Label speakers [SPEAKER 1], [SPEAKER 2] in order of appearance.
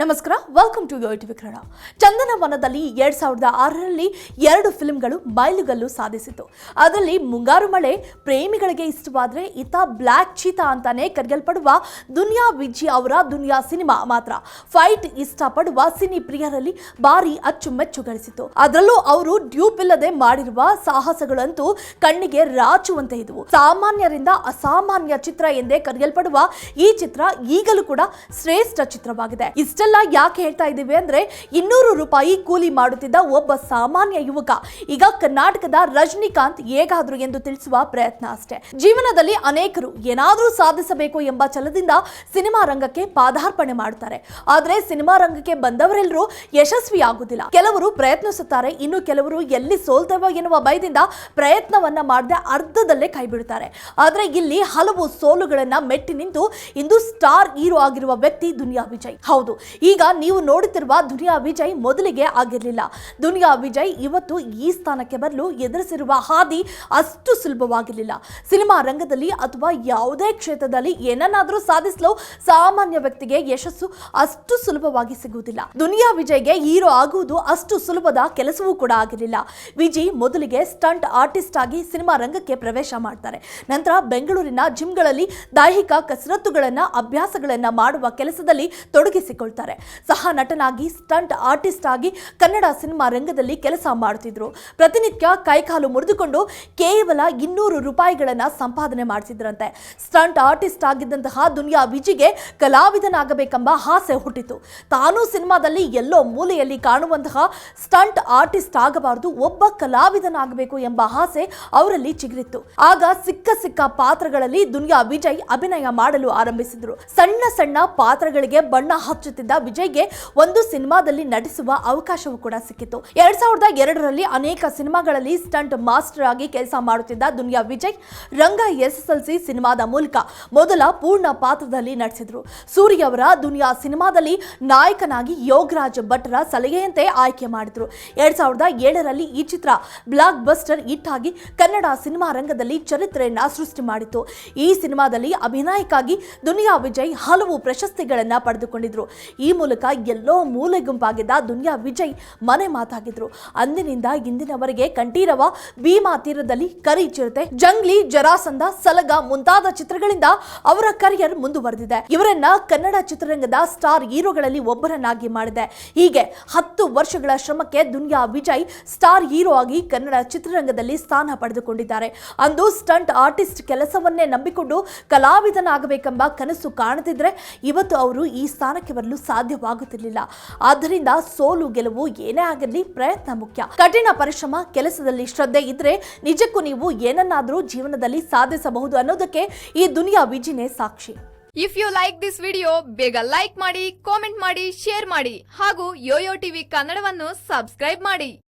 [SPEAKER 1] ನಮಸ್ಕಾರ welcome to Yo TV Kannada ಚಂದನವನದಲ್ಲಿ ಎರಡು ಸಾವಿರದ ಆರರಲ್ಲಿ ಎರಡು ಫಿಲ್ಮ್ಗಳು ಮೈಲುಗಲ್ಲು ಸಾಧಿಸಿತು ಅದರಲ್ಲಿ ಮುಂಗಾರು ಮಳೆ ಪ್ರೇಮಿಗಳಿಗೆ ಇಷ್ಟವಾದರೆ ಇತ ಬ್ಲ್ಯಾಕ್ ಚೀತಾ ಅಂತಾನೆ ಕರೆಯಲ್ಪಡುವ ದುನಿಯಾ ವಿಜಿ ಅವರ ದುನಿಯಾ ಸಿನಿಮಾ ಮಾತ್ರ. ಫೈಟ್ ಇಷ್ಟಪಡುವ ಸಿನಿ ಪ್ರಿಯರಲ್ಲಿ ಭಾರಿ ಅಚ್ಚುಮೆಚ್ಚು ಗಳಿಸಿತು ಅದರಲ್ಲೂ ಅವರು ಡ್ಯೂಪ್ ಇಲ್ಲದೆ ಮಾಡಿರುವ ಸಾಹಸಗಳಂತೂ ಕಣ್ಣಿಗೆ ರಾಚುವಂತೆ ಇದ್ವು. ಸಾಮಾನ್ಯರಿಂದ ಅಸಾಮಾನ್ಯ ಚಿತ್ರ ಎಂದೇ ಕರೆಯಲ್ಪಡುವ ಈ ಚಿತ್ರ ಈಗಲೂ ಕೂಡ ಶ್ರೇಷ್ಠ ಚಿತ್ರವಾಗಿದೆ. ಇಷ್ಟೆಲ್ಲ ಯಾಕೆ ಹೇಳ್ತಾ ಇದ್ದೀವಿ ಅಂದ್ರೆ ಇನ್ನೂರು ರೂಪಾಯಿ ಕೂಲಿ ಮಾಡುತ್ತಿದ್ದ ಒಬ್ಬ ಸಾಮಾನ್ಯ ಯುವಕ. ಈಗ ಕರ್ನಾಟಕದ ರಜನಿಕಾಂತ್ ಹೇಗಾದ್ರು ಎಂದು ತಿಳಿಸುವ ಪ್ರಯತ್ನ ಅಷ್ಟೇ. ಜೀವನದಲ್ಲಿ ಅನೇಕರು ಏನಾದರೂ ಸಾಧಿಸಬೇಕು ಎಂಬ ಛಲದಿಂದ ಸಿನಿಮಾ ರಂಗಕ್ಕೆ ಪಾದಾರ್ಪಣೆ ಮಾಡುತ್ತಾರೆ ಆದ್ರೆ ಸಿನಿಮಾ ರಂಗಕ್ಕೆ ಬಂದವರೆಲ್ಲರೂ ಯಶಸ್ವಿ ಆಗುದಿಲ್ಲ ಕೆಲವರು ಪ್ರಯತ್ನಿಸುತ್ತಾರೆ, ಇನ್ನು ಕೆಲವರು ಎಲ್ಲಿ ಸೋಲ್ತೇವೋ ಎನ್ನುವ ಭಯದಿಂದ ಪ್ರಯತ್ನವನ್ನ ಮಾಡದೆ ಅರ್ಧದಲ್ಲೇ ಕೈ ಬಿಡುತ್ತಾರೆ ಆದ್ರೆ ಇಲ್ಲಿ ಹಲವು ಸೋಲುಗಳನ್ನ ಮೆಟ್ಟಿ ನಿಂತು ಇಂದು ಸ್ಟಾರ್ ಹೀರೋ ಆಗಿರುವ ವ್ಯಕ್ತಿ ದುನಿಯಾ ವಿಜಯ್. ಹೌದು ಈಗ ನೀವು ನೋಡುತ್ತಿರುವ ದುನಿಯಾ ವಿಜಯ್ ಮೊದಲಿಗೆ ಆಗಿರಲಿಲ್ಲ. ದುನಿಯಾ ವಿಜಯ್ ಇವತ್ತು ಈ ಸ್ಥಾನಕ್ಕೆ ಬರಲು ಎದುರಿಸಿರುವ ಹಾದಿ ಅಷ್ಟು ಸುಲಭವಾಗಿರಲಿಲ್ಲ. ಸಿನಿಮಾ ರಂಗದಲ್ಲಿ ಅಥವಾ ಯಾವುದೇ ಕ್ಷೇತ್ರದಲ್ಲಿ ಏನನ್ನಾದರೂ ಸಾಧಿಸಲು ಸಾಮಾನ್ಯ ವ್ಯಕ್ತಿಗೆ ಯಶಸ್ಸು ಅಷ್ಟು ಸುಲಭವಾಗಿ ಸಿಗುವುದಿಲ್ಲ. ದುನಿಯಾ ವಿಜಯ್ಗೆ ಹೀರೋ ಆಗುವುದು ಅಷ್ಟು ಸುಲಭದ ಕೆಲಸವೂ ಕೂಡ ಆಗಿರಲಿಲ್ಲ. ವಿಜಯ್ ಮೊದಲಿಗೆ ಸ್ಟಂಟ್ ಆರ್ಟಿಸ್ಟ್ ಆಗಿ ಸಿನಿಮಾ ರಂಗಕ್ಕೆ ಪ್ರವೇಶ ಮಾಡ್ತಾರೆ. ನಂತರ ಬೆಂಗಳೂರಿನ ಜಿಮ್ಗಳಲ್ಲಿ ದೈಹಿಕ ಕಸರತ್ತುಗಳನ್ನ, ಅಭ್ಯಾಸಗಳನ್ನ ಮಾಡುವ ಕೆಲಸದಲ್ಲಿ ತೊಡಗಿಸಿಕೊಳ್ತಾರೆ. ಸಹ ನಟನಾಗಿ, ಸ್ಟಂಟ್ ಆರ್ಟಿಸ್ಟ್ ಆಗಿ ಕನ್ನಡ ಸಿನಿಮಾ ರಂಗದಲ್ಲಿ ಕೆಲಸ ಮಾಡುತ್ತಿದ್ರು ಪ್ರತಿನಿತ್ಯ ಕೈಕಾಲು ಮುರಿದುಕೊಂಡು ಕೇವಲ ಇನ್ನೂರು ರೂಪಾಯಿಗಳನ್ನ ಸಂಪಾದನೆ ಮಾಡ್ತಿದ್ರಂತೆ. ಸ್ಟಂಟ್ ಆರ್ಟಿಸ್ಟ್ ಆಗಿದ್ದಂತಹ ದುನಿಯಾ ವಿಜಿಗೆ ಕಲಾವಿದನಾಗಬೇಕೆಂಬ ಆಸೆ ಹುಟ್ಟಿತು. ತಾನು ಸಿನಿಮಾದಲ್ಲಿ ಎಲ್ಲೋ ಮೂಲೆಯಲ್ಲಿ ಕಾಣುವಂತಹ ಸ್ಟಂಟ್ ಆರ್ಟಿಸ್ಟ್ ಆಗಬಾರದು, ಒಬ್ಬ ಕಲಾವಿದನಾಗಬೇಕು ಎಂಬ ಆಸೆ ಅವರಲ್ಲಿ ಚಿಗುರಿತ್ತು. ಆಗ ಸಿಕ್ಕ ಸಿಕ್ಕ ಪಾತ್ರಗಳಲ್ಲಿ ದುನಿಯಾ ವಿಜಯ್ ಅಭಿನಯ ಮಾಡಲು ಆರಂಭಿಸಿದ್ರು. ಸಣ್ಣ ಸಣ್ಣ ಪಾತ್ರಗಳಿಗೆ ಬಣ್ಣ ಹಚ್ಚುತ್ತಿದ್ದ ವಿಜಯ್ಗೆ ಒಂದು ಸಿನಿಮಾದಲ್ಲಿ ನಟಿಸುವ ಅವಕಾಶವೂ ಕೂಡ ಸಿಕ್ಕಿತ್ತು. ಎರಡ್ ಸಾವಿರದ ಎರಡರಲ್ಲಿ ಅನೇಕ ಸಿನಿಮಾಗಳಲ್ಲಿ ಸ್ಟಂಟ್ ಮಾಸ್ಟರ್ ಆಗಿ ಕೆಲಸ ಮಾಡುತ್ತಿದ್ದ ದುನಿಯಾ ವಿಜಯ್, ರಂಗ ಎಸ್ಎಸ್ಎಲ್ಸಿ ಸಿನಿಮಾದ ಮೂಲಕ ಮೊದಲ ಪೂರ್ಣ ಪಾತ್ರದಲ್ಲಿ ನಟಿಸಿದ್ರು. ಸೂರ್ಯ ಅವರ ದುನಿಯಾ ಸಿನಿಮಾದಲ್ಲಿ ನಾಯಕನಾಗಿ ಯೋಗರಾಜ್ ಭಟ್ರ ಸಲಹೆಯಂತೆ ಆಯ್ಕೆ ಮಾಡಿದ್ರು. ಎರಡ್ ಸಾವಿರದ ಏಳರಲ್ಲಿ ಈ ಚಿತ್ರ ಬ್ಲಾಕ್ ಬಸ್ಟರ್ ಹಿಟ್ ಆಗಿ ಕನ್ನಡ ಸಿನಿಮಾ ರಂಗದಲ್ಲಿ ಚರಿತ್ರೆಯನ್ನ ಸೃಷ್ಟಿ ಮಾಡಿತು ಈ ಸಿನಿಮಾದಲ್ಲಿ ಅಭಿನಯಕ್ಕಾಗಿ ದುನಿಯಾ ವಿಜಯ್ ಹಲವು ಪ್ರಶಸ್ತಿಗಳನ್ನ ಪಡೆದುಕೊಂಡಿದ್ರು. ಈ ಮೂಲಕ ಎಲ್ಲೋ ಮೂಲೆ ಗುಂಪಾಗಿದ್ದ ದುನಿಯಾ ವಿಜಯ್ ಮನೆ ಮಾತಾಗಿದ್ರು. ಅಂದಿನಿಂದ ಇಂದಿನವರೆಗೆ ಕಂಠೀರವ ಭೀಮಾ ತೀರದಲ್ಲಿ ಕರಿ ಚಿರತೆ, ಜಂಗ್ಲಿ ಜರಾಸಂದ ಸಲಗ ಮುಂತಾದ ಚಿತ್ರಗಳಿಂದ ಅವರ ಕರಿಯರ್ ಮುಂದುವರೆದಿದೆ. ಇವರನ್ನ ಕನ್ನಡ ಚಿತ್ರರಂಗದ ಸ್ಟಾರ್ ಹೀರೋಗಳಲ್ಲಿ ಒಬ್ಬರನ್ನಾಗಿ ಮಾಡಿದೆ. ಹೀಗೆ ಹತ್ತು ವರ್ಷಗಳ ಶ್ರಮಕ್ಕೆ ದುನಿಯಾ ವಿಜಯ್ ಸ್ಟಾರ್ ಹೀರೋ ಆಗಿ ಕನ್ನಡ ಚಿತ್ರರಂಗದಲ್ಲಿ ಸ್ಥಾನ ಪಡೆದುಕೊಂಡಿದ್ದಾರೆ. ಅಂದು ಸ್ಟಂಟ್ ಆರ್ಟಿಸ್ಟ್ ಕೆಲಸವನ್ನೇ ನಂಬಿಕೊಂಡು ಕಲಾವಿದನಾಗಬೇಕೆಂಬ ಕನಸು ಕಾಣದಿದ್ರೆ ಇವತ್ತು ಅವರು ಈ ಸ್ಥಾನಕ್ಕೆ ಬರಲು ಸಾಧ್ಯವಾಗುತ್ತಿರಲಿಲ್ಲ. ಆದ್ದರಿಂದ ಸೋಲು ಗೆಲುವು ಏನೇ ಆಗಲಿ ಪ್ರಯತ್ನ ಮುಖ್ಯ. ಕಠಿಣ ಪರಿಶ್ರಮ ಕೆಲಸದಲ್ಲಿ ಶ್ರದ್ಧೆ ಇದ್ರೆ ನಿಜಕ್ಕೂ ನೀವು ಏನನ್ನಾದರೂ ಜೀವನದಲ್ಲಿ ಸಾಧಿಸಬಹುದು ಅನ್ನೋದಕ್ಕೆ ಈ ದುನಿಯಾ ವಿಜಿನೇ ಸಾಕ್ಷಿ.
[SPEAKER 2] If you like this video ಬೇಗ ಲೈಕ್ ಮಾಡಿ ಕಾಮೆಂಟ್ ಮಾಡಿ ಶೇರ್ ಮಾಡಿ ಹಾಗೂ ಯೋಯೋ ಟಿವಿ ಕನ್ನಡವನ್ನು ಸಬ್ಸ್ಕ್ರೈಬ್ ಮಾಡಿ.